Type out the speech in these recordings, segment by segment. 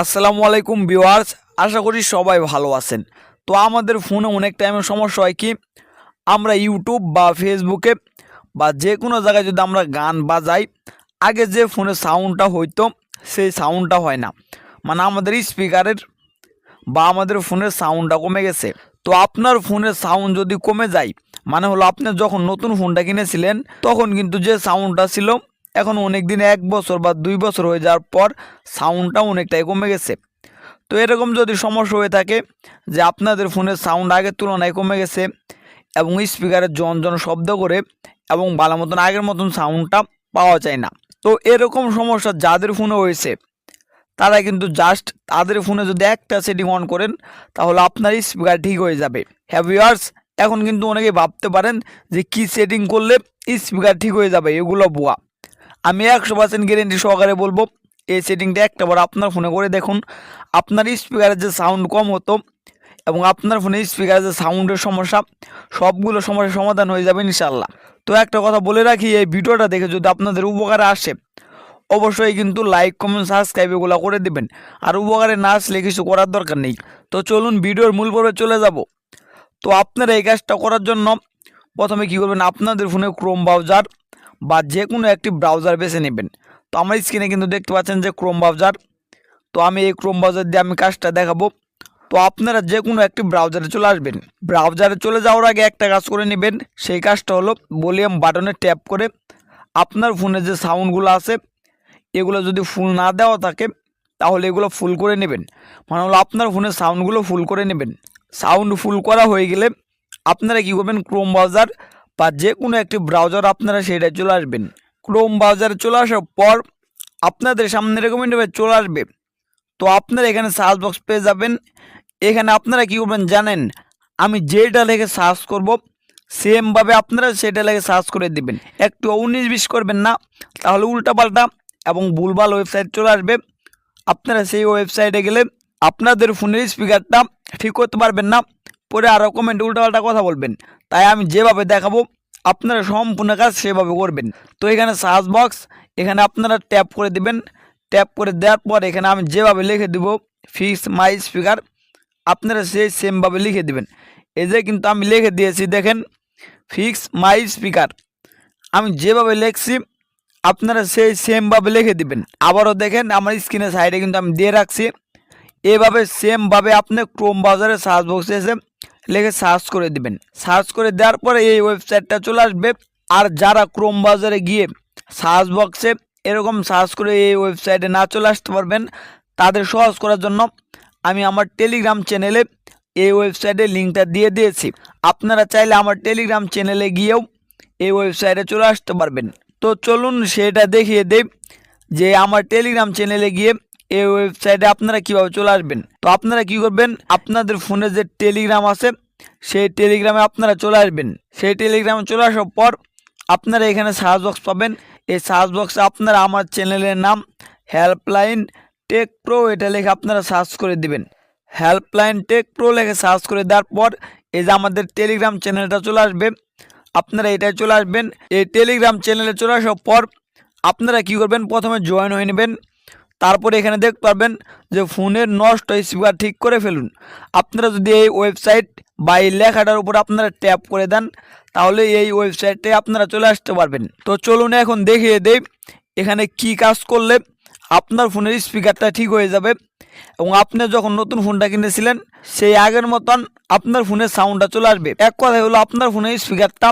আসসালামু আলাইকুম ভিউয়ার্স, আশা করি সবাই ভালো আছেন। তো আমাদের ফোনে অনেক টাইমে সমস্যা হয় কি, আমরা ইউটিউব বা ফেসবুকে বা যে কোনো জায়গায় যদি আমরা গান বাজাই, আগে যে ফোনে সাউন্ডটা হইতো, সেই সাউন্ডটা হয় না। মানে আমাদের স্পিকারের বা আমাদের ফোনের সাউন্ডটা কমে গেছে। তো আপনার ফোনের সাউন্ড যদি কমে যায় মানে হলো আপনি যখন নতুন ফোনটা কিনেছিলেন, তখন কিন্তু যে সাউন্ডটা ছিল এখন অনেক দিন এক বছর বা দুই বছর হয়ে যাওয়ার পর সাউন্ডটা অনেকটাই কমে গেছে। তো এরকম যদি সমস্যা হয়ে থাকে যে আপনাদের ফোনের সাউন্ড আগের তুলনায় কমে গেছে এবং স্পিকারের জন জন শব্দ করে এবং ভালো মতন আগের মতন সাউন্ডটা পাওয়া যায় না। তো এরকম সমস্যা যাদের ফোনে হয়েছে, তারা কিন্তু জাস্ট তাদের ফোনে যদি একটা সেটিং অন করেন, তাহলে আপনার স্পিকার ঠিক হয়ে যাবে। হ্যাভিয়ার্স এখন কিন্তু অনেকে ভাবতে পারেন যে কি সেটিং করলে স্পিকার ঠিক হয়ে যাবে, এগুলো বুয়া আমি একশো পার্সেন্ট গ্যারেন্টি সহকারে বলব, এই সেটিংটা একটাবার আপনার ফোনে করে দেখুন। আপনার স্পিকারের যে সাউন্ড কম হতো এবং আপনার ফোনে স্পিকারের যে সাউন্ডের সমস্যা, সবগুলো সমস্যার সমাধান হয়ে যাবে ইনশাল্লাহ তো একটা কথা বলে রাখি, এই ভিডিওটা দেখে যদি আপনাদের উপকারে আসে, অবশ্যই কিন্তু লাইক কমেন্ট সাবস্ক্রাইব এগুলো করে দিবেন। আর উপকারে না আসলে কিছু করার দরকার নেই। তো চলুন ভিডিওর মূল পর্বে চলে যাব। তো আপনারা এই কাজটা করার জন্য প্রথমে কী করবেন, আপনাদের ফোনে ক্রোম ব্রাউজার বা যে কোনো একটি ব্রাউজার বেছে নেবেন। তো আমার স্ক্রিনে কিন্তু দেখতে পাচ্ছেন যে ক্রোম ব্রাউজার তো আমি এই ক্রোম ব্রাউজার দিয়ে আমি কাজটা দেখাবো। তো আপনারা যে কোনো একটি ব্রাউজারে চলে আসবেন। ব্রাউজারে চলে যাওয়ার আগে একটা কাজ করে নেবেন। সেই কাজটা হলো ভলিউম বাটনে ট্যাপ করে আপনার ফোনে যে সাউন্ডগুলো আছে, এগুলো যদি ফুল না দেওয়া থাকে, তাহলে এগুলো ফুল করে নেবেন। মানে হলো আপনার ফোনের সাউন্ডগুলো ফুল করে নেবেন। সাউন্ড ফুল করা হয়ে গেলে আপনারা কী করবেন? ক্রোম ব্রাউজার বা যে কোনো একটি ব্রাউজার আপনারা সেটাই চলে আসবেন। ক্রোম ব্রাউজারে চলে আসার পর আপনাদের সামনে রেকমেন্ড হবে চলে আসবে। তো আপনারা এখানে সার্চ বক্স পেয়ে যাবেন। এখানে আপনারা কী করবেন জানেন? আমি যেটা লেগে সার্চ করব সেমভাবে আপনারা সেটা লেগে সার্চ করে দিবেন। একটু উনিশ বিশ করবেন না, তাহলে উল্টাপাল্টা এবং ভুলভাল ওয়েবসাইট চলে আসবে। আপনারা সেই ওয়েবসাইটে গেলে আপনাদের ফোনের স্পিকারটা ঠিক করতে পারবেন না, পরে আরও কমেন্ট উল্টাপাল্টা কথা বলবেন। তাই আমি যেভাবে দেখাবো আপনারা সম্পূর্ণ কাজ সেভাবে করবেন। তো এখানে সার্চ বক্স এখানে আপনারা ট্যাপ করে দিবেন। ট্যাপ করে দেওয়ার পর এখানে আমি যেভাবে লিখে দিব ফিক্স মাই স্পিকার আপনারা সেই সেমভাবে লিখে দিবেন। এই যে কিন্তু আমি লিখে দিয়েছি, দেখেন ফিক্স মাই স্পিকার আমি যেভাবে লিখছি, আপনারা সেই সেমভাবে লিখে দিবেন। আবারও দেখেন, আমার স্ক্রিনের সাইডে কিন্তু আমি দিয়ে রাখছি। এভাবে সেমভাবে আপনি ক্রোম ব্রাউজারে সার্চ বক্সে এসে লিখে সার্চ করে দিবেন। সার্চ করে দেওয়ার পরে এই ওয়েবসাইটটা চলে আসবে। আর যারা ক্রোম ব্রাউজারে গিয়ে সার্চ বক্সে এরকম সার্চ করে এই ওয়েবসাইটে না চলে আসতে পারবেন, তাদের সহজ করার জন্য আমি আমার টেলিগ্রাম চ্যানেলে এই ওয়েবসাইটের লিঙ্কটা দিয়ে দিয়েছি। আপনারা চাইলে আমার টেলিগ্রাম চ্যানেলে গিয়েও এই ওয়েবসাইটে চলে আসতে পারবেন। তো চলুন সেটা দেখিয়ে দেই যে আমার টেলিগ্রাম চ্যানেলে গিয়ে এই ওয়েবসাইটে আপনারা কীভাবে চলে আসবেন? তো আপনারা কি করবেন? আপনাদের ফোনে যে টেলিগ্রাম আছে, সেই টেলিগ্রামে আপনারা চলে আসবেন। সেই টেলিগ্রামে চলে আসার পর আপনারা এখানে সার্চ বক্স পাবেন। এই সার্চ বক্সে আপনারা আমার চ্যানেলের নাম হেল্পলাইন টেক প্রো এটা লেখে আপনারা সার্চ করে দিবেন। হেল্পলাইন টেক প্রো লিখে সার্চ করে দেওয়ার পর এই যে আমাদের টেলিগ্রাম চ্যানেলটা চলে আসবে, আপনারা এটাই চলে আসবেন। এই টেলিগ্রাম চ্যানেলে চলে আসার পর আপনারা কি করবেন? প্রথমে জয়েন হয়ে নেবেন। তারপরে এখানে দেখতে পারবেন যে ফোনের নষ্ট স্পিকার ঠিক করে ফেলুন। আপনারা যদি এই ওয়েবসাইট বা এই লেখাটার উপর আপনারা ট্যাপ করে দেন, তাহলে এই ওয়েবসাইটে আপনারা চলে আসতে পারবেন। তো চলুন এখন দেখিয়ে দেই এখানে কি কাজ করলে আপনার ফোনের স্পিকারটা ঠিক হয়ে যাবে। এবং আপনি যখন নতুন ফোনটা কিনেছিলেন, সেই আগের মতন আপনার ফোনের সাউন্ডটা চলে আসবে। এক কথায় হলো আপনার ফোনের স্পিকারটা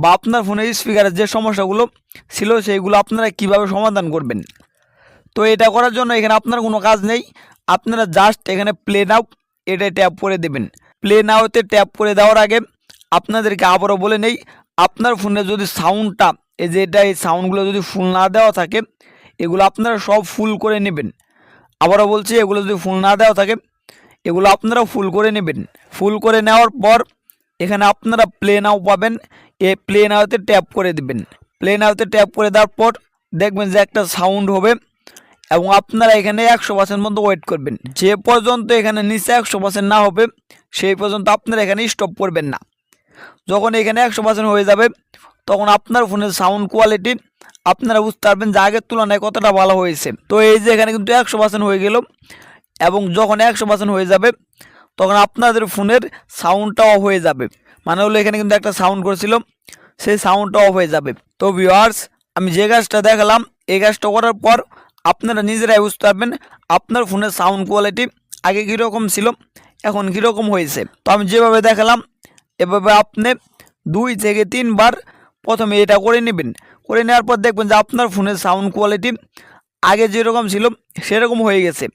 বা আপনার ফোনের স্পিকারের যে সমস্যাগুলো ছিল, সেইগুলো আপনারা কীভাবে সমাধান করবেন? তো এটা করার জন্য এখানে আপনার কোনো কাজ নেই। আপনারা জাস্ট এখানে প্লে নাও এটা ট্যাপ করে দেবেন। প্লে নাওতে ট্যাপ করে দেওয়ার আগে আপনাদেরকে আবারও বলে নেই, আপনার ফোনে যদি সাউন্ডটা এই যে এটা, এই সাউন্ডগুলো যদি ফুল না দেওয়া থাকে, এগুলো আপনারা সব ফুল করে নেবেন। আবারও বলছি, এগুলো যদি ফুল না দেওয়া থাকে, এগুলো আপনারা ফুল করে নেবেন। ফুল করে নেওয়ার পর এখানে আপনারা প্লে নাও পাবেন। এ প্লে নাওতে ট্যাপ করে দেবেন। প্লে নাওতে ট্যাপ করে দেওয়ার পর দেখবেন যে একটা সাউন্ড হবে। এবং আপনারা এখানে একশো পার্সেন্ট পর্যন্ত ওয়েট করবেন। যে পর্যন্ত এখানে নিচে একশো পার্সেন্ট না হবে, সেই পর্যন্ত আপনারা এখানে স্টপ করবেন না। যখন এখানে একশো পার্সেন্ট হয়ে যাবে, তখন আপনার ফোনের সাউন্ড কোয়ালিটি আপনারা বুঝতে পারবেন যে আগের তুলনায় কতটা ভালো হয়েছে। তো এই যে এখানে কিন্তু একশো পার্সেন্ট হয়ে গেল, এবং যখন একশো পার্সেন্ট হয়ে যাবে, তখন আপনাদের ফোনের সাউন্ডটা অফ হয়ে যাবে। মানে হলো এখানে কিন্তু একটা সাউন্ড করেছিল, সেই সাউন্ডটা অফ হয়ে যাবে। তো ভিউয়ার্স আমি যে গাছটা দেখালাম, এই গাছটা করার পর আপনারা নিজেরাই বুঝতে পারবেন আপনার ফোনের সাউন্ড কোয়ালিটি আগে কীরকম ছিল, এখন কীরকম হয়েছে। তো আমি যেভাবে দেখালাম, এভাবে আপনি দুই থেকে তিনবার প্রথমে এটা করে নেবেন। করে নেওয়ার পর দেখবেন যে আপনার ফোনের সাউন্ড কোয়ালিটি আগে যেরকম ছিল, সেরকম হয়ে গেছে।